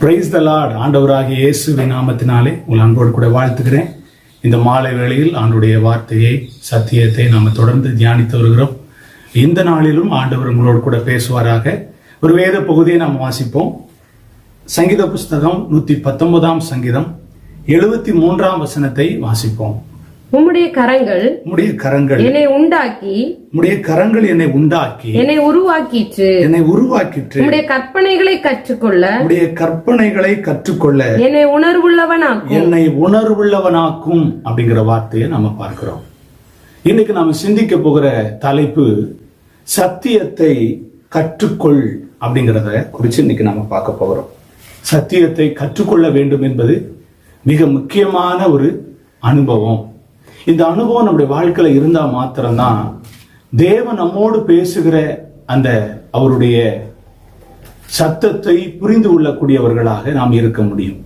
Praise the Lord ஆண்டவராகிய இயேசு நாமத்தினாலே உங்கள் அன்போடு கூட வாழ்த்துக்கிறேன் இந்த மாலை வேளையில் ஆண்டுடைய வார்த்தையை சத்தியத்தை நாம் தொடர்ந்து தியானித்து வருகிறோம். இந்த நாளிலும் ஆண்டவர் உங்களோடு கூட பேசுவாராக. ஒரு வேத பகுதியை நாம் வாசிப்போம். சங்கீத புஸ்தகம் நூற்றி பத்தொன்பதாம் சங்கீதம் எழுபத்தி மூன்றாம் வசனத்தை வாசிப்போம். உம்முடைய கரங்கள் உம்முடைய கரங்கள் என்னை உண்டாக்கி உம்முடைய கரங்கள் என்னை உண்டாக்கி என்னை உருவாக்கிற்று. என்னை உருவாக்கிற்று. உம்முடைய கற்பனைகளை கற்றுக்கொள்ள உம்முடைய கற்பனைகளை கற்றுக்கொள்ள என்னை உணர்வுள்ளவனாக்கும். என்னை உணர்வுள்ளவனாக்கும் அப்படிங்கிற வார்த்தையை நம்ம பார்க்கிறோம். இன்னைக்கு நாம சிந்திக்க போகிற தலைப்பு சத்தியத்தை கற்றுக்கொள் அப்படிங்கிறத குறித்து இன்னைக்கு நாம பார்க்க போகிறோம். சத்தியத்தை கற்றுக்கொள்ள வேண்டும் என்பது மிக முக்கியமான ஒரு அனுபவம். இந்த அனுபவம் நம்முடைய வாழ்க்கையில இருந்தா மாத்திரம்தான். தேவன் நம்மோடு பேசுகிற அந்த அவருடைய சத்தத்தை புரிந்து கொள்ளக்கூடியவர்களாக நாம் இருக்க முடியும்.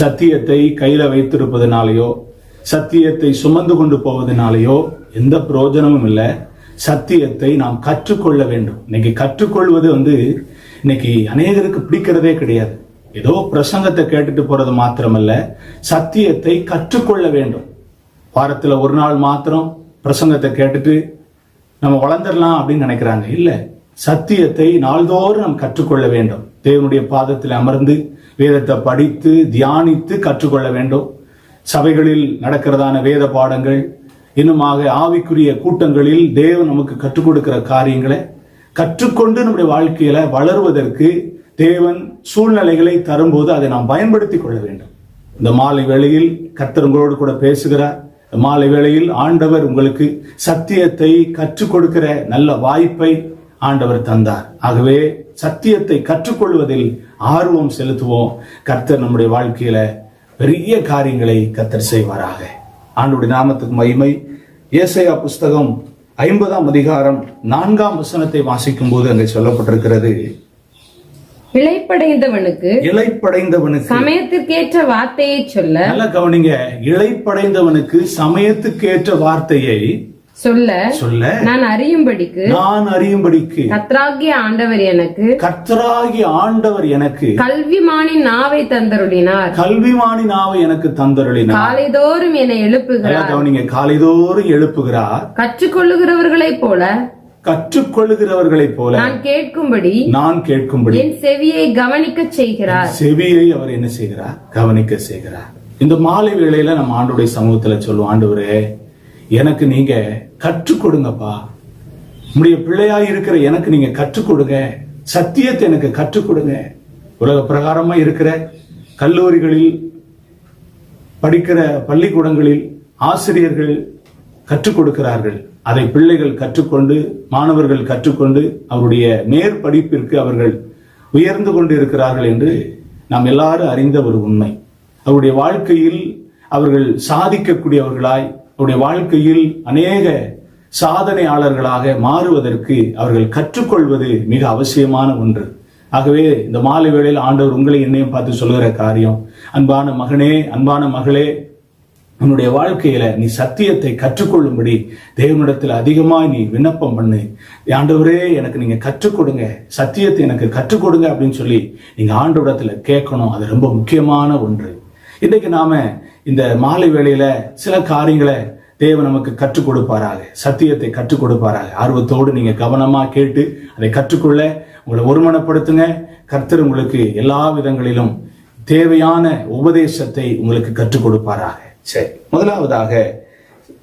சத்தியத்தை கையில வைத்திருப்பதனாலேயோ சத்தியத்தை சுமந்து கொண்டு போவதனாலேயோ எந்த பிரயோஜனமும் இல்லை. சத்தியத்தை நாம் கற்றுக்கொள்ள வேண்டும். இன்னைக்கு கற்றுக்கொள்வது வந்து இன்னைக்கு அநேகருக்கு பிடிக்கிறதே கிடையாது. ஏதோ பிரசங்கத்தை கேட்டுட்டு போறது மாத்திரமல்ல. சத்தியத்தை கற்றுக்கொள்ள வேண்டும். வாரத்தில் ஒரு நாள் மாத்திரம் பிரசங்கத்தை கேட்டுட்டு நம்ம வளர்ந்துடலாம் அப்படின்னு நினைக்கிறாங்க. இல்லை சத்தியத்தை நாள்தோறும் நாம் கற்றுக்கொள்ள வேண்டும். தேவனுடைய பாதத்தில் அமர்ந்து வேதத்தை படித்து தியானித்து கற்றுக்கொள்ள வேண்டும். சபைகளில் நடக்கிறதான வேத பாடங்கள் இன்னுமாக ஆவிக்குரிய கூட்டங்களில் தேவன் நமக்கு கற்றுக் கொடுக்கிற காரியங்களை கற்றுக்கொண்டு நம்முடைய வாழ்க்கையில வளருவதற்கு தேவன் சூழ்நிலைகளை தரும்போது அதை நாம் பயன்படுத்திக் கொள்ள வேண்டும். இந்த மாலை வேளையில் கர்த்தர் உங்களோடு கூட பேசுகிறார். மாலை வேளையில் ஆண்டவர் உங்களுக்கு சத்தியத்தை கற்றுக் கொடுக்கிற நல்ல வாய்ப்பை ஆண்டவர் தந்தார். ஆகவே சத்தியத்தை கற்றுக்கொள்வதில் ஆர்வம் செலுத்துவோம். கர்த்தர் நம்முடைய வாழ்க்கையில பெரிய காரியங்களை கர்த்தர் செய்வாராக. ஆண்டுடைய நாமத்துக்கு மகிமை. ஏசையா புஸ்தகம் ஐம்பதாம் அதிகாரம் நான்காம் வசனத்தை வாசிக்கும் போது அங்கே சொல்லப்பட்டிருக்கிறது. இழைப்படைந்தவனுக்கு இலைப்படைந்தவனுக்கு சமயத்திற்கேற்ற வார்த்தையை சொல்ல நல்ல கவனிங்க. இலைப்படைந்தவனுக்கு சமயத்துக்கேற்ற வார்த்தையை சொல்ல சொல்ல நான் அறியும்படிக்கு நான் அறியும்படிக்கு கத்ராகிய ஆண்டவர் எனக்கு கர்த்தராகி ஆண்டவர் எனக்கு கல்விமானின் நாவை தந்தருளினார். கல்விமானி நாவை எனக்கு தந்தருளினார். காலைதோறும் என்னை எழுப்புகிறார். கவனிங்க. காலைதோறும் எழுப்புகிறார். கற்றுக்கொள்ளுகிறவர்களைப் போல கற்றுக்கொள்ளுகிறவர்களைப் போல நான் கேட்கும்படி நான் கேட்கும்படி என் செவியை கவனிக்கச் செய்கிறார். செவியை அவர் என்ன செய்கிறார்? கவனிக்க செய்கிறார். இந்த மாலை வேளையில நம்ம ஆண்டுடைய சமூகத்துல சொல்லுவோம் ஆண்டவரே எனக்கு நீங்க கற்றுக் கொடுங்கப்பா உங்களுடைய பிள்ளையாய் இருக்கிற எனக்கு நீங்க கற்றுக் கொடுங்க சத்தியத்தை எனக்கு கற்றுக் கொடுங்க உலக பிரகாரமா இருக்கிற கல்லூரிகளில் படிக்கிற பள்ளிக்கூடங்களில் ஆசிரியர்கள் கற்றுக் கொடுக்கிறார்கள் அதை பிள்ளைகள் கற்றுக்கொண்டு மாணவர்கள் கற்றுக்கொண்டு அவருடைய மேற்படிப்பிற்கு அவர்கள் உயர்ந்து கொண்டு இருக்கிறார்கள் என்று நாம் எல்லாரும் அறிந்த ஒரு உண்மை. அவருடைய வாழ்க்கையில் அவர்கள் சாதிக்கக்கூடியவர்களாய் அவருடைய வாழ்க்கையில் அநேக சாதனையாளர்களாக மாறுவதற்கு அவர்கள் கற்றுக்கொள்வது மிக அவசியமான ஒன்று. ஆகவே இந்த மாலை வேளையில் ஆண்டவர் உங்களை என்னையும் பார்த்து சொல்லுகிற காரியம் அன்பான மகனே அன்பான மகளே உன்னுடைய வாழ்க்கையில நீ சத்தியத்தை கற்றுக்கொள்ளும்படி தேவனிடத்தில் அதிகமாய் நீ விண்ணப்பம் பண்ணு. ஆண்டவரே எனக்கு நீங்க கற்றுக் கொடுங்க சத்தியத்தை எனக்கு கற்றுக் கொடுங்க அப்படின்னு சொல்லி நீங்க ஆண்டவரிடத்துல கேட்கணும். அது ரொம்ப முக்கியமான ஒன்று. இன்னைக்கு நாம இந்த மாலை வேளையில சில காரியங்களை தேவன் நமக்கு கற்றுக் கொடுப்பாராக. சத்தியத்தை கற்றுக் கொடுப்பாராக. ஆர்வத்தோடு நீங்க கவனமா கேட்டு அதை கற்றுக்கொள்ள உங்களை ஒருமனப்படுத்துங்க. கர்த்தர் உங்களுக்கு எல்லா விதங்களிலும் தேவையான உபதேசத்தை உங்களுக்கு கற்றுக் கொடுப்பாராக. சரி. முதலாவதாக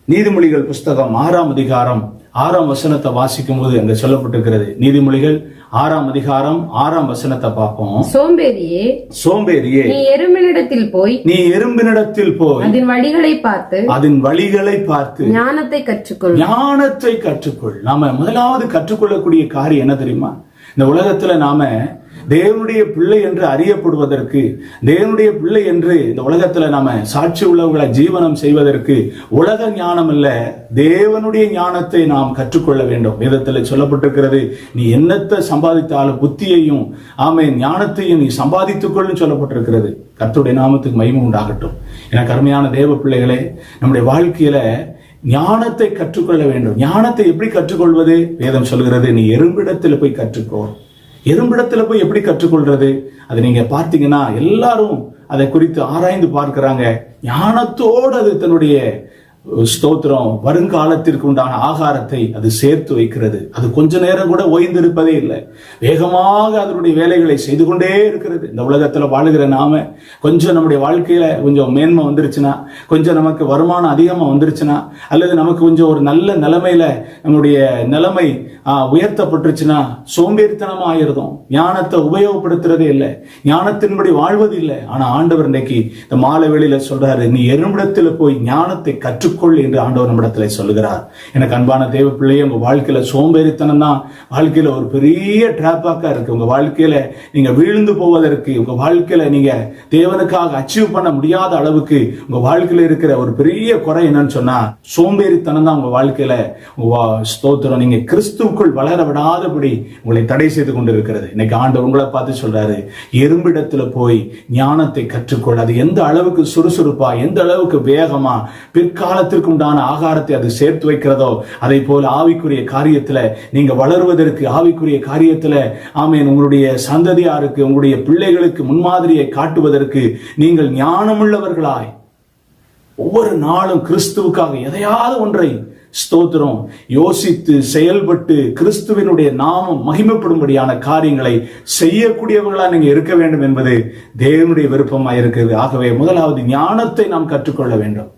நீதிமொழிகள் புஸ்தகம் ஆறாம் அதிகாரம் ஆறாம் வசனத்தை வாசிக்கும் போது அங்க சொல்லப்பட்டிருக்கிறது. நீதிமொழிகள் ஆறாம் அதிகாரம் ஆறாம் வசனத்தை பார்ப்போம். சோம்பேறியே சோம்பேறியே நீ எறும்பினிடத்தில் போய் நீ எறும்பினிடத்தில் போய் அதன் வழிகளை பார்த்து அதன் வழிகளை பார்த்து ஞானத்தை கற்றுக்கொள். ஞானத்தை கற்றுக்கொள். நாம முதலாவது கற்றுக்கொள்ளக்கூடிய காரியம் என்ன தெரியுமா? இந்த உலகத்துல நாம தேவனுடைய பிள்ளை என்று அறியப்படுவதற்கு தேவனுடைய பிள்ளை என்று இந்த உலகத்துல நாம சாட்சி உள்ளவர்களை ஜீவனம் செய்வதற்கு உலக ஞானம் இல்ல தேவனுடைய ஞானத்தை நாம் கற்றுக்கொள்ள வேண்டும். வேதத்துல சொல்லப்பட்டிருக்கிறது நீ என்னத்தை சம்பாதித்தாலும் புத்தியையும் ஆமை ஞானத்தையும் நீ சம்பாதித்துக்கொள்ளும் சொல்லப்பட்டிருக்கிறது. கர்த்தருடைய நாமத்துக்கு மகிமை உண்டாகட்டும். என கருமையான தேவ பிள்ளைகளே நம்முடைய வாழ்க்கையில ஞானத்தை கற்றுக்கொள்ள வேண்டும். ஞானத்தை எப்படி கற்றுக்கொள்வது? வேதம் சொல்கிறது நீ எறும்பிடத்தில் போய் கற்றுக்கோ. எறும்பிடத்தில் போய் எப்படி கற்றுக்கொள்றது? அது நீங்க பார்த்தீங்கன்னா எல்லாரும் அதை குறித்து ஆராய்ந்து பார்க்கிறாங்க. ஞானத்தோடு அது தன்னுடைய ஸ்தோத்திரம். வருங்காலத்திற்கு உண்டான ஆகாரத்தை அது சேர்த்து வைக்கிறது. அது கொஞ்ச நேரம் கூட ஓய்ந்திருப்பதே இல்லை. வேகமாக அதனுடைய வேலைகளை செய்து கொண்டே இருக்கிறது. இந்த உலகத்துல வாழுகிற நாம கொஞ்சம் நம்முடைய வாழ்க்கையில கொஞ்சம் மேன்மை வந்துருச்சுன்னா கொஞ்சம் நமக்கு வருமானம் அதிகமா வந்துருச்சுன்னா அல்லது நமக்கு கொஞ்சம் ஒரு நல்ல நிலைமையில நம்முடைய நிலைமை உயர்த்தப்பட்டுருச்சுன்னா சோம்பேறித்தனமா ஆயிருதும் ஞானத்தை உபயோகப்படுத்துறதே இல்லை. ஞானத்தின்படி வாழ்வது இல்லை. ஆனா ஆண்டவர் இன்னைக்கு இந்த மாலை வேளையில சொல்றாரு நீ எறும்பிடத்துல போய் ஞானத்தை கற்றுக்கொள் என்று ஆண்டவர் நம்மிடத்தில் சொல்லுகிறார். எனக்கு அன்பான தேவ பிள்ளையே உங்க வாழ்க்கையில சோம்பேறித்தனம் தான். வாழ்க்கையில ஒரு பெரிய டிராப்பாக்கா இருக்கு. உங்க வாழ்க்கையில நீங்க வீழ்ந்து போவதற்கு உங்க வாழ்க்கையில நீங்க தேவனுக்காக அச்சீவ் பண்ண முடியாத அளவுக்கு உங்க வாழ்க்கையில இருக்கிற ஒரு பெரிய குறை என்னன்னு சொன்னா சோம்பேறித்தனம் தான் உங்க வாழ்க்கையில. ஸ்தோத்திரம். நீங்க கிறிஸ்துவுக்குள் வளர விடாதபடி உங்களை தடை செய்து கொண்டு இருக்கிறது இன்னைக்கு ஆண்டவர் உங்களை பார்த்து சொல்றாரு எறும்பிடத்துல போய் ஞானத்தை கற்றுக்கொள். அது எந்த அளவுக்கு சுறுசுறுப்பா எந்த அளவுக்கு வேகமா பிற்கால பிற்காலத்திற்கு உண்டான ஆகாரத்தை அது சேர்த்து வைக்கிறதோ அதை போல ஆவிக்குரிய காரியத்துல நீங்க வளருவதற்கு ஆவிக்குரிய காரியத்துல ஆமேன் உங்களுடைய சந்ததியாருக்கு உங்களுடைய பிள்ளைகளுக்கு முன்மாதிரியை காட்டுவதற்கு நீங்கள் ஞானமுள்ளவர்களாய். ஒவ்வொரு நாளும் கிறிஸ்துவுக்காக எதையாவது ஒன்றை ஸ்தோத்திரம். யோசித்து செயல்பட்டு கிறிஸ்துவினுடைய நாமம் மகிமைப்படும்படியான காரியங்களை செய்யக்கூடியவர்களா நீங்க இருக்க வேண்டும் என்பது தேவனுடைய விருப்பமாக இருக்கிறது ஆகவே முதலாவது ஞானத்தை நாம் கற்றுக்கொள்ள வேண்டும்.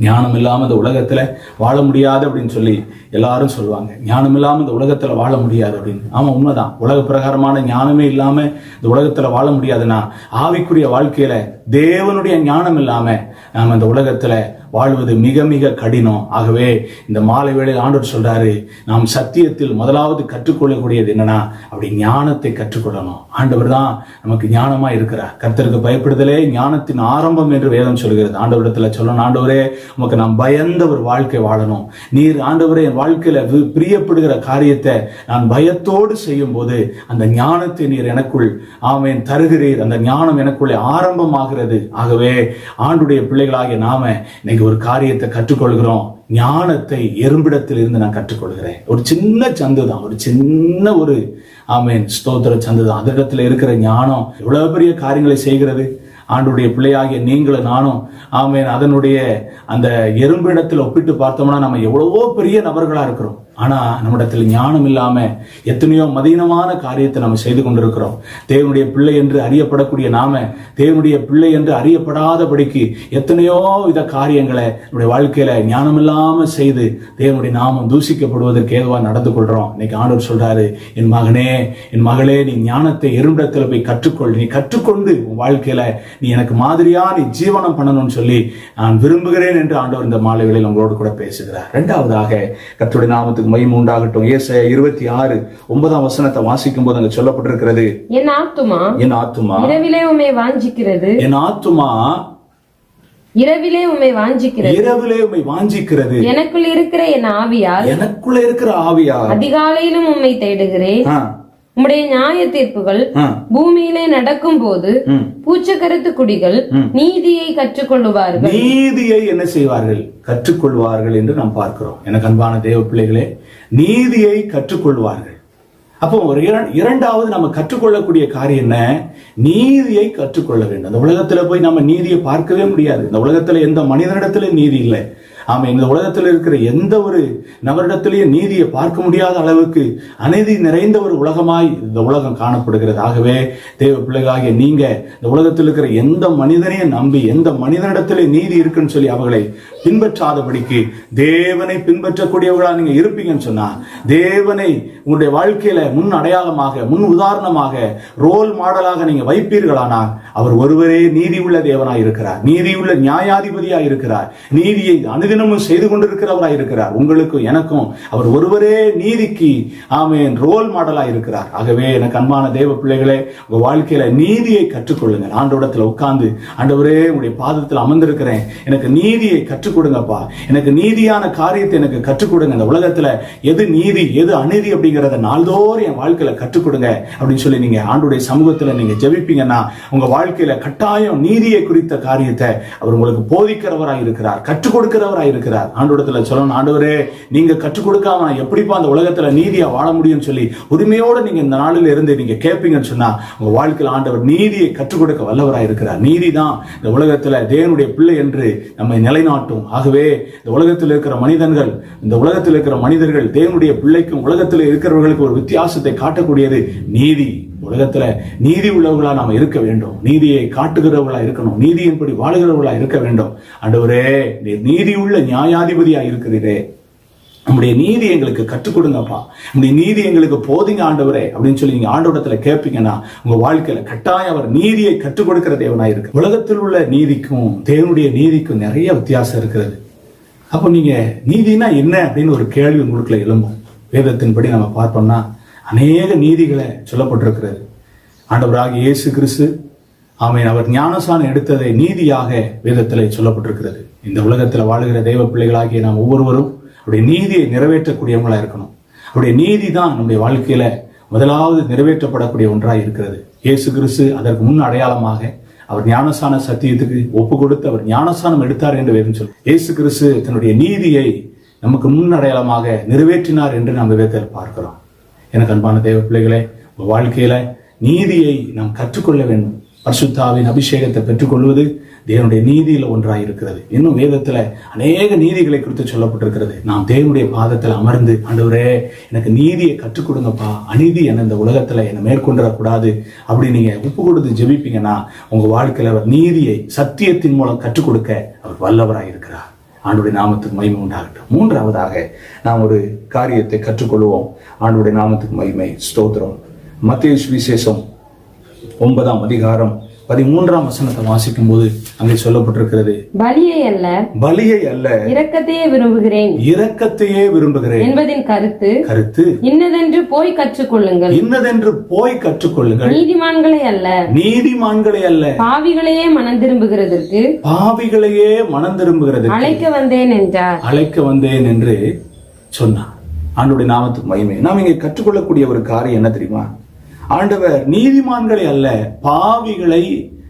ஞானம் இல்லாமல் இந்த உலகத்தில் வாழ முடியாது அப்படின்னு சொல்லி எல்லாரும் சொல்லுவாங்க. ஞானம் இல்லாமல் இந்த உலகத்தில் வாழ முடியாது அப்படின்னு. ஆமாம் உண்மைதான். உலக பிரகாரமான ஞானமே இல்லாமல் இந்த உலகத்தில் வாழ முடியாதுன்னா ஆவிக்குரிய வாழ்க்கையில் தேவனுடைய ஞானம் இல்லாமல் நாம் இந்த உலகத்தில் வாழ்வது மிக மிக கடினம். ஆகவே இந்த மாலை வேளையில் ஆண்டவர் சொல்றாரு நாம் சத்தியத்தில் முதலாவது கற்றுக்கொள்ளக்கூடியது என்னன்னா அப்படி ஞானத்தை கற்றுக்கொள்ளணும். ஆண்டவர் தான் நமக்கு ஞானமா இருக்கிறார். கர்த்தருக்கு பயப்படுதலே ஞானத்தின் ஆரம்பம் என்று வேதம் சொல்கிறது. ஆண்டவரிடத்துல சொல்லணும் ஆண்டவரே உமக்கு நாம் பயந்த ஒரு வாழ்க்கை வாழணும். நீர் ஆண்டவரே என் வாழ்க்கையில பிரியப்படுகிற காரியத்தை நான் பயத்தோடு செய்யும் போது அந்த ஞானத்தை நீர் எனக்குள் ஆமேன் தருகிறீர். அந்த ஞானம் எனக்குள்ளே ஆரம்பமாகிறது. ஆகவே ஆண்டுடைய பிள்ளைகளாகிய நாம இன்னைக்கு ஒரு காரியத்தை கற்றுக்கொள்கிறோம். ஞானத்தை எறும்பிடத்தில் இருந்து நான் கற்றுக்கொள்கிறேன். ஒரு சின்ன சந்து தான். ஒரு சின்ன ஒரு ஆமீன் ஸ்தோத்திர சந்து தான். அதனிடத்துல இருக்கிற ஞானம் எவ்வளவு பெரிய காரியங்களை செய்கிறது? ஆண்டுடைய பிள்ளையாகிய நீங்களும் நானும் ஆமேன் அதனுடைய அந்த எறும்பிடத்தில் ஒப்பிட்டு பார்த்தோம்னா நம்ம எவ்வளவோ பெரிய நபர்களா இருக்கிறோம். ஆனால் நம்மிடத்தில் ஞானம் இல்லாமல் எத்தனையோ மதீனமான காரியத்தை நம்ம செய்து கொண்டிருக்கிறோம். தேவனுடைய பிள்ளை என்று அறியப்படக்கூடிய நாம தேவனுடைய பிள்ளை என்று அறியப்படாதபடிக்கு எத்தனையோ வித காரியங்களை நம்முடைய வாழ்க்கையில் ஞானம் இல்லாமல் செய்து தேவனுடைய நாமம் தூசிக்கப்படுவதற்கு ஏதுவாக நடந்து கொள்கிறோம் இன்னைக்கு ஆண்டவர் சொல்கிறாரு என் மகனே என் மகளே நீ ஞானத்தை எறும்பிடத்தில் போய் கற்றுக்கொள். நீ கற்றுக்கொண்டு உன் வாழ்க்கையில் நீ எனக்கு மாதிரியாக நீ ஜீவனம் பண்ணணும்னு சொல்லி நான் விரும்புகிறேன் என்று ஆண்டவர் இந்த மாலை வேளையில் உங்களோடு கூட பேசுகிறார். ரெண்டாவதாக கத்துடைய நாமத்துக்கு மகிமை உண்டாகட்டும் ஏசாயா இருபத்தி ஆறு ஒன்பதாம் வசனத்தை வாசிக்கும் போது அங்க சொல்லப்பட்டிருக்கிறது. என் ஆத்துமா என் ஆத்துமா இரவிலே உம்மை வாஞ்சிக்கிறது. என் ஆத்துமா இரவிலே உம்மை வாஞ்சிக்கிறது. இரவிலே உம்மை வாஞ்சிக்கிறது. எனக்குள் இருக்கிற என் ஆவியால் எனக்குள்ள இருக்கிற ஆவியா அதிகாலையிலும் உம்மை தேடுகிறேன். உம்முடைய நியாய தீர்ப்புகள் பூமியிலே நடக்கும் போது. பூச்சக்கரத்து குடிகள் நீதியை கற்றுக்கொள்ளுவார்கள். நீதியை என்ன செய்வார்கள்? கற்றுக்கொள்வார்கள் என்று நாம் பார்க்கிறோம். எனக்கு அன்பான தேவ பிள்ளைகளே நீதியை கற்றுக்கொள்வார்கள். அப்போ ஒரு இர- இரண்டாவது நம்ம கற்றுக்கொள்ளக்கூடிய காரியம் என்ன? நீதியை கற்றுக்கொள்ள வேண்டும். இந்த உலகத்துல போய் நம்ம நீதியை பார்க்கவே முடியாது. இந்த உலகத்துல எந்த மனிதனிடத்துல நீதி இல்லை. ஆமாம் இந்த உலகத்தில் இருக்கிற எந்த ஒரு நபரிடத்திலேயும் நீதியை பார்க்க முடியாத அளவுக்கு அநீதி நிறைந்த ஒரு உலகமாய் இந்த உலகம் காணப்படுகிறது. ஆகவே தேவ பிள்ளைகளாகிய நீங்க இந்த உலகத்தில் இருக்கிற எந்த மனிதனையும் நம்பி எந்த மனிதனிடத்திலே நீதி இருக்குன்னு சொல்லி அவர்களை பின்பற்றாதபடிக்கு தேவனை பின்பற்றக்கூடியவர்களா நீங்க இருப்பீங்கன்னு சொன்னா தேவனை உங்களுடைய வாழ்க்கையில முன் அடையாளமாக முன் உதாரணமாக ரோல் மாடலாக நீங்க வைப்பீர்களானால் அவர் ஒருவரே நீதி உள்ள தேவனாய் இருக்கிறார். நீதி உள்ள நியாயாதிபதியாய் இருக்கிறார். நீதியை அனுதினமும் செய்து கொண்டிருக்கிறவராய் இருக்கிறார். உங்களுக்கும் எனக்கும் அவர் ஒருவரே நீதிக்கு ஆமேன் ரோல் மாடலாய் இருக்கிறார். ஆகவே எனக்கு அன்பான தேவ பிள்ளைகளே உங்க வாழ்க்கையில நீதியை கற்றுக்கொள்ளுங்கள். ஆண்டோடத்துல உட்கார்ந்து ஆண்டவரே உங்களுடைய பாதத்தில் அமர்ந்திருக்கிறேன். எனக்கு நீதியை கற்று கற்றுக் கொடுங்கப்பா எனக்கு நீதியான காரியத்தை எனக்கு கற்றுக் கொடுங்க இந்த உலகத்துல எது நீதி எது அநீதி அப்படிங்கறத நாள்தோறும் என் வாழ்க்கையில கற்றுக் கொடுங்க அப்படின்னு சொல்லி நீங்க ஆண்டுடைய சமூகத்துல நீங்க ஜெபிப்பீங்கன்னா உங்க வாழ்க்கையில கட்டாயம் நீதியை குறித்த காரியத்தை அவர் உங்களுக்கு போதிக்கிறவராய் இருக்கிறார் கற்றுக் கொடுக்கிறவராய் இருக்கிறார். ஆண்டோடத்துல சொல்லணும் ஆண்டவரே நீங்க கற்றுக் கொடுக்காம எப்படிப்பா அந்த உலகத்துல நீதியா வாழ முடியும்னு சொல்லி உரிமையோட நீங்க இந்த நாளில் இருந்து நீங்க கேட்பீங்கன்னு சொன்னா உங்க வாழ்க்கையில் ஆண்டவர் நீதியை கற்றுக் கொடுக்க வல்லவராக இருக்கிறார். நீதி தான் இந்த உலகத்துல தேவனுடைய பிள்ளை என்று நம்மை நிலைநாட்டும். ஆகவே இந்த உலகத்தில் இருக்கிற மனிதர்கள் இந்த உலகத்தில் இருக்கிற மனிதர்கள் தேவனுடைய பிள்ளைக்கும் உலகத்தில் இருக்கிறவர்களுக்கு ஒரு வித்தியாசத்தை காட்டக்கூடியது நீதி. உலகத்துல நீதி உள்ளவர்களா நாம இருக்க வேண்டும். நீதியை காட்டுகிறவர்களா இருக்கணும். நீதியின்படி வாழுகிறவர்களா இருக்க வேண்டும். அண்டவரே நீதி உள்ள நியாயாதிபதியா இருக்கிறீரே. நம்முடைய நீதி எங்களுக்கு கற்றுக் கொடுங்கப்பா. நம்முடைய நீதி எங்களுக்கு போதிங்க ஆண்டவரே அப்படின்னு சொல்லி நீங்க ஆண்டவரத்துல கேட்பீங்கன்னா உங்க வாழ்க்கையில கட்டாயம் அவர் நீதியை கற்றுக் கொடுக்கிற தேவனா இருக்கு. உலகத்தில் உள்ள நீதிக்கும் தேவனுடைய நீதிக்கும் நிறைய வித்தியாசம் இருக்கிறது. அப்போ நீங்க நீதினா என்ன அப்படின்னு ஒரு கேள்வி உங்களுக்குள்ள எழும்பும். வேதத்தின்படி நம்ம பார்த்தோம்னா அநேக நீதிகளை சொல்லப்பட்டிருக்கிறது. ஆண்டவராக இயேசு கிறிஸ்து ஆமென் அவர் ஞானசானம் எடுத்ததை நீதியாக வேதத்தில் சொல்லப்பட்டிருக்கிறது. இந்த உலகத்தில் வாழுகிற தெய்வ பிள்ளைகளாகிய நாம் ஒவ்வொருவரும் அவருடைய நீதியை நிறைவேற்றக்கூடியவங்களா இருக்கணும். அவருடைய நீதி தான் நம்முடைய வாழ்க்கையில முதலாவது நிறைவேற்றப்படக்கூடிய ஒன்றாக இருக்கிறது. இயேசு கிறிஸ்து அதற்கு முன் அடையாளமாக அவர் ஞானசான சத்தியத்துக்கு ஒப்பு கொடுத்து அவர் ஞானசானம் எடுத்தார் என்று வேதம் சொல்லு இயேசு கிறிஸ்து தன்னுடைய நீதியை நமக்கு முன் அடையாளமாக நிறைவேற்றினார் என்று நாம் வேதத்தில் பார்க்கிறோம். எனக்கு அன்பான தேவ பிள்ளைகளே வாழ்க்கையில நீதியை நாம் கற்றுக்கொள்ள வேண்டும். பரிசுத்தாவின் அபிஷேகத்தை பெற்றுக்கொள்வது தேவனுடைய நீதியில் ஒன்றாக இருக்கிறது. இன்னும் வேதத்தில் அநேக நீதிகளை குறித்து சொல்லப்பட்டிருக்கிறது. நாம் தேவனுடைய பாதத்தில் அமர்ந்து ஆண்டவரே எனக்கு நீதியை கற்றுக் கொடுங்கப்பா அநீதி என்ன இந்த உலகத்தில் என்னை மேற்கொண்டுடக்கூடாது அப்படி நீங்கள் உப்பு கொடுத்து ஜெபிப்பீங்கன்னா உங்கள் வாழ்க்கையில் அவர் நீதியை சத்தியத்தின் மூலம் கற்றுக் கொடுக்க அவர் வல்லவராக இருக்கிறார். ஆண்டுடைய நாமத்துக்கு மகிமை உண்டாகட்டும். மூன்றாவதாக நாம் ஒரு காரியத்தை கற்றுக்கொள்வோம். ஆண்டுடைய நாமத்துக்கு மகிமை. ஸ்தோத்திரம். மத்திய விசேஷம் ஒன்பதாம் அதிகாரம் பதிமூன்றாம் வசனத்தை வாசிக்கும் போது அங்கே சொல்லப்பட்டிருக்கிறது பலியை அல்ல பலியை அல்ல இரக்கத்தையே விரும்புகிறேன். இரக்கத்தையே விரும்புகிறேன். என்பதின் கருத்து கருத்து இன்னதென்று போய் கற்றுக்கொள்ளுங்கள். இன்னதென்று போய் கற்றுக்கொள்ளுங்கள். நீதிமான்களை அல்ல நீதிமான்களை அல்ல. பாவிகளையே மனம் திரும்புகிறதற்கு பாவிகளையே மனம் திரும்புகிறது அழைக்க வந்தேன் என்றார். அழைக்க வந்தேன் என்று சொன்னார். ஆண்டுடைய நாமத்துக்கு மகிமை. நாம் இங்கே கற்றுக்கொள்ளக்கூடிய ஒரு காரியம் என்ன தெரியுமா? ஆண்டவர் நீதிமான்களை அல்ல பாவிகளை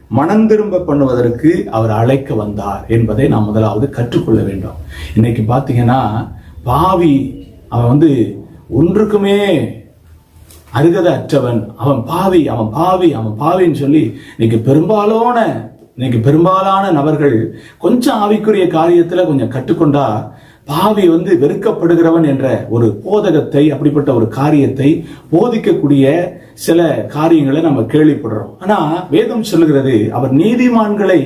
மனம் திரும்ப பண்ணுவதற்கு அவர் அழைக்க வந்தார் என்பதை நாம் முதலாவது கற்றுக்கொள்ள வேண்டும். இன்னைக்கு பார்த்தீங்கன்னா பாவி அவன் வந்து ஒன்றுக்குமே அருகதை அற்றவன் அவன் பாவி அவன் பாவி அவன் பாவின்னு சொல்லி இன்னைக்கு பெரும்பாலான இன்னைக்கு பெரும்பாலான நபர்கள் கொஞ்சம் ஆவிக்குரிய காரியத்தில் கொஞ்சம் கற்றுக்கொண்டா பாவி வந்து வெறுக்கப்படுகிறவன் என்ற ஒரு போதகத்தை அப்படிப்பட்ட ஒரு காரியத்தை போதிக்கக்கூடிய சில காரியங்களை நம்ம கேள்விப்படுறோம். ஆனா வேதம் சொல்லுகிறது அவர் நீதிமான்களை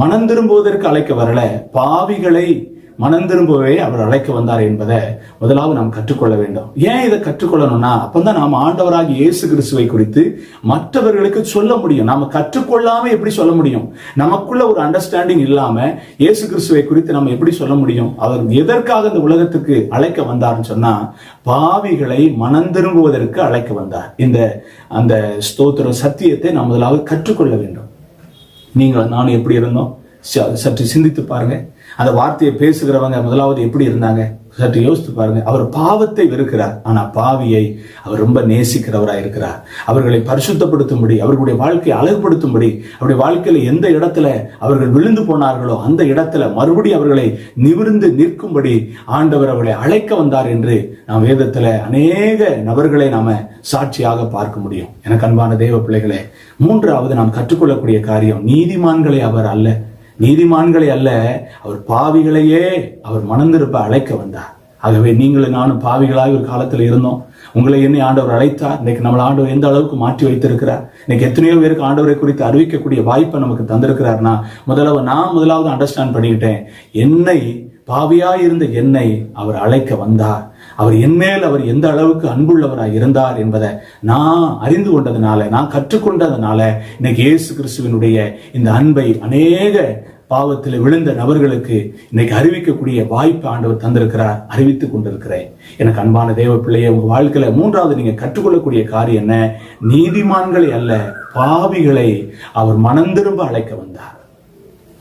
மனம் திரும்புவதற்கு அழைக்க வரல. பாவிகளை மனம் திரும்பவே அவர் அழைக்க வந்தார் என்பதை முதலாவது நாம் கற்றுக்கொள்ள வேண்டும். ஏன் இதை கற்றுக்கொள்ளணும்னா அப்பதான் நாம் ஆண்டவராக இயேசு கிறிஸ்துவை குறித்து மற்றவர்களுக்கு சொல்ல முடியும். நாம கற்றுக்கொள்ளாம எப்படி சொல்ல முடியும்? நமக்குள்ள ஒரு அண்டர்ஸ்டாண்டிங் இல்லாம இயேசு கிறிஸ்துவை குறித்து நம்ம எப்படி சொல்ல முடியும்? அவர் எதற்காக இந்த உலகத்துக்கு அழைக்க வந்தார்னு சொன்னா பாவிகளை மனம் திரும்புவதற்கு அழைக்க வந்தார். இந்த அந்த ஸ்தோத்திர சத்தியத்தை நாம் முதலாவது கற்றுக்கொள்ள வேண்டும். நீங்கள் நானும் எப்படி இருந்தோம்? சற்று சிந்தித்து பாருங்க. அந்த வார்த்தையை பேசுகிறவங்க முதலாவது எப்படி இருந்தாங்க? சற்று யோசித்து பாருங்க. அவர் பாவத்தை வெறுக்கிறார். ஆனா பாவியை அவர் ரொம்ப நேசிக்கிறவராக இருக்கிறார். அவர்களை பரிசுத்தப்படுத்தும்படி அவர்களுடைய வாழ்க்கையை அழகுபடுத்தும்படி அவருடைய வாழ்க்கையில எந்த இடத்துல அவர்கள் விழுந்து போனார்களோ அந்த இடத்துல மறுபடியும் அவர்களை நிமிர்ந்து நிற்கும்படி ஆண்டவர் அவர்களை அழைக்க வந்தார் என்று நாம் வேதத்துல அநேக நபர்களை நாம சாட்சியாக பார்க்க முடியும். எனக்கு அன்பான தேவ பிள்ளைகளே மூன்றாவது நாம் கற்றுக்கொள்ளக்கூடிய காரியம் நீதிமான்களை அவர் அல்ல நீதிமான்களை அல்ல அவர் பாவிகளையே அவர் மனந்திருப்ப அழைக்க வந்தார். ஆகவே நீங்களும் நானும் பாவிகளாக ஒரு காலத்தில் இருந்தோம். உங்களை என்னை ஆண்டவர் அழைத்தார். இன்னைக்கு நம்மளை ஆண்டவர் எந்த அளவுக்கு மாற்றி வைத்திருக்கிறார்? இன்னைக்கு எத்தனையோ பேருக்கு ஆண்டவரை குறித்து அறிவிக்கக்கூடிய வாய்ப்பை நமக்கு தந்திருக்கிறார்னா முதலாவது நான் முதலாவது அண்டர்ஸ்டாண்ட் பண்ணிக்கிட்டேன். என்னை பாவியாய் இருந்த என்னை அவர் அழைக்க வந்தார். அவர் என்மேல் அவர் எந்த அளவுக்கு அன்புள்ளவராக இருந்தார் என்பதை நான் அறிந்து கொண்டதுனால நான் கற்றுக்கொண்டதுனால இன்னைக்கு இயேசு கிறிஸ்துவனுடைய இந்த அன்பை அநேக பாவத்தில் விழுந்த நபர்களுக்கு இன்னைக்கு அறிவிக்கக்கூடிய வாய்ப்பு ஆண்டவர் தந்திருக்கிறார் அறிவித்துக் கொண்டிருக்கிறேன். எனக்கு அன்பான தேவ பிள்ளையை உங்க வாழ்க்கையில மூன்றாவது நீங்க கற்றுக்கொள்ளக்கூடிய காரியம் என்ன? நீதிமான்களை அல்ல பாவிகளை அவர் மனம் திரும்ப அழைக்க வந்தார்.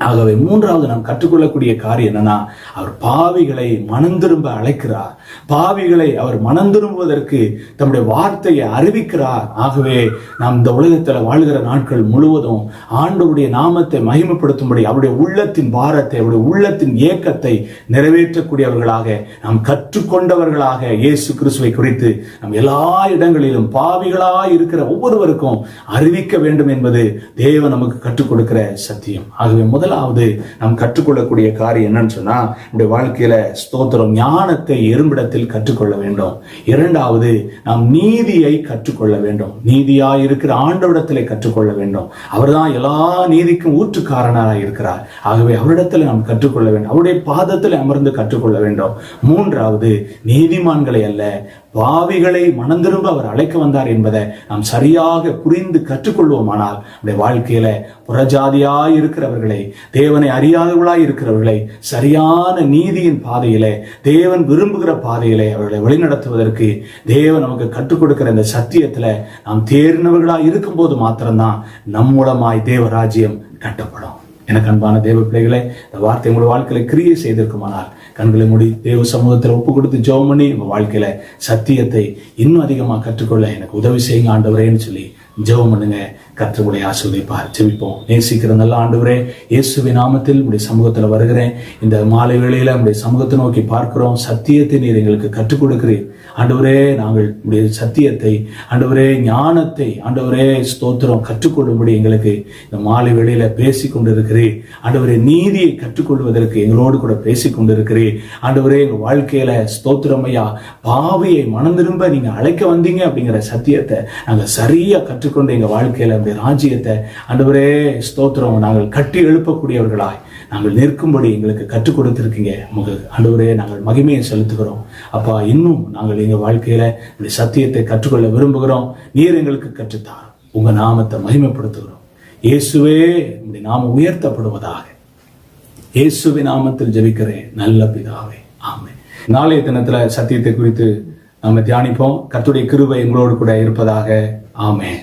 ஆகவே மூன்றாவது நாம் கற்றுக்கொள்ளக்கூடிய காரியம் என்னன்னா அவர் பாவிகளை மனம் திரும்ப அழைக்கிறார். பாவிகளை அவர் மனம் திரும்புவதற்கு தம்முடைய வார்த்தையை அறிவிக்கிறார். ஆகவே நாம் இந்த உலகத்தில் வாழ்கிற நாட்கள் முழுவதும் ஆண்டவருடைய நாமத்தை மகிமைப்படுத்தும்படி அவருடைய உள்ளத்தின் பாரத்தை அவருடைய உள்ளத்தின் ஏக்கத்தை நிறைவேற்றக்கூடியவர்களாக நாம் கற்றுக்கொண்டவர்களாக இயேசு கிறிஸ்துவை குறித்து நாம் எல்லா இடங்களிலும் பாவிகளாய் இருக்கிற ஒவ்வொருவருக்கும் அறிவிக்க வேண்டும் என்பது தேவன் நமக்கு கற்றுக் கொடுக்கிற சத்தியம். ஆகவே முதல் முதலாவது நாம் கற்றுக்கொள்ளக்கூடிய காரியம் என்னன்னு சொன்னா நம்முடைய வாழ்க்கையில ஸ்தோத்திரம் ஞானத்தை எறும்பிடத்தில் கற்றுக்கொள்ள வேண்டும். இரண்டாவது நாம் நீதியை கற்றுக்கொள்ள வேண்டும். நீதியா இருக்கிற ஆண்டவரிடத்திலே கற்றுக்கொள்ள வேண்டும். அவர்தான் எல்லா நீதிக்கும் ஊற்றுக்காரனாக இருக்கிறார். ஆகவே அவரிடத்தில் நாம் கற்றுக்கொள்ள வேண்டும். அவருடைய பாதத்தில் அமர்ந்து கற்றுக்கொள்ள வேண்டும். மூன்றாவது நீதிமான்களை அல்ல பாவிகளை மனந்திரும்ப அவர் அழைக்க வந்தார் என்பதை நாம் சரியாக புரிந்து கற்றுக்கொள்வோமானால் நம்முடைய வாழ்க்கையில புறஜாதியாய் இருக்கிறவர்களை தேவனை அறியாதவர்களாய் இருக்கிறவர்களை சரியான நீதியின் பாதையிலே தேவன் விரும்புகிற பாதையிலே அவர்களை வழிநடத்துவதற்கு தேவன் நமக்கு கற்றுக் கொடுக்கிற இந்த சத்தியத்துல நாம் தேர்ந்தவர்களாய் இருக்கும்போது மாத்திரம்தான் நம் மூலமாய் தேவராஜ்யம் கட்டப்படும். எனக்கு அன்பான தேவ பிள்ளைகளை இந்த வார்த்தை உங்கள் வாழ்க்கையில கிரியை செய்திருக்குமானால் கண்களை மூடி தேவ சமூகத்தில் ஒப்பு கொடுத்து ஜெபம் பண்ணி உங்க வாழ்க்கையில சத்தியத்தை இன்னும் அதிகமாக கற்றுக்கொள்ள எனக்கு உதவி செய்யுங்க ஆண்டவரேன்னு சொல்லி ஜெபம் பண்ணுங்க. கற்றுடைய ஆசிர்வதிப்பார். ஜெபிப்போம். நேசிக்கிற நல்ல ஆண்டவரே இயேசுவின் நாமத்தில் உடைய சமூகத்துல வருகிறேன். இந்த மாலை வேளையில உடைய சமூகத்தை நோக்கி பார்க்கிறோம். சத்தியத்தை நீர் எங்களுக்கு கற்றுக் கொடுக்கிறீர். ஆண்டவரே நாங்கள் உடைய சத்தியத்தை ஆண்டவரே ஞானத்தை ஆண்டவரே ஸ்தோத்திரம் கற்றுக்கொள்ளும்படி எங்களுக்கு இந்த மாலை வேளையில பேசி கொண்டிருக்கிறேன் ஆண்டவரே நீதியை கற்றுக்கொள்வதற்கு எங்களோடு கூட பேசி கொண்டிருக்கிறேன் ஆண்டவரே எங்கள் வாழ்க்கையில ஸ்தோத்திரமையா பாவையை மனந்திரும்ப நீங்க அழைக்க வந்தீங்க அப்படிங்கிற சத்தியத்தை நாங்கள் சரியா கற்றுக்கொண்டு எங்கள் வாழ்க்கையில அப்படி ராஜ்யத்தை ஆண்டவரே ஸ்தோத்திரம் நாங்கள் கட்டி எழுப்பக்கூடியவர்களாய் நாங்கள் நிற்கும்படி எங்களுக்கு கற்றுக் கொடுத்திருக்கீங்க உங்க ஆண்டவரே நாங்கள் மகிமையை செலுத்துகிறோம். அப்பா இன்னும் நாங்கள் நாங்கள் எங்கள் வாழ்க்கையில் இந்த சத்தியத்தை கற்றுக்கொள்ள விரும்புகிறோம். நீர் எங்களுக்கு கற்றுத்தார். உங்க நாமத்தை மகிமைப்படுத்துகிறோம். இயேசுவே உடைய நாம உயர்த்தப்படுவதாக. இயேசுவின் நாமத்தில் ஜபிக்கிறேன் நல்ல பிதாவே. ஆமை நாளைய தினத்தில் சத்தியத்தை குறித்து நாம தியானிப்போம். கத்துடைய கிருவை எங்களோடு கூட இருப்பதாக. ஆமென்.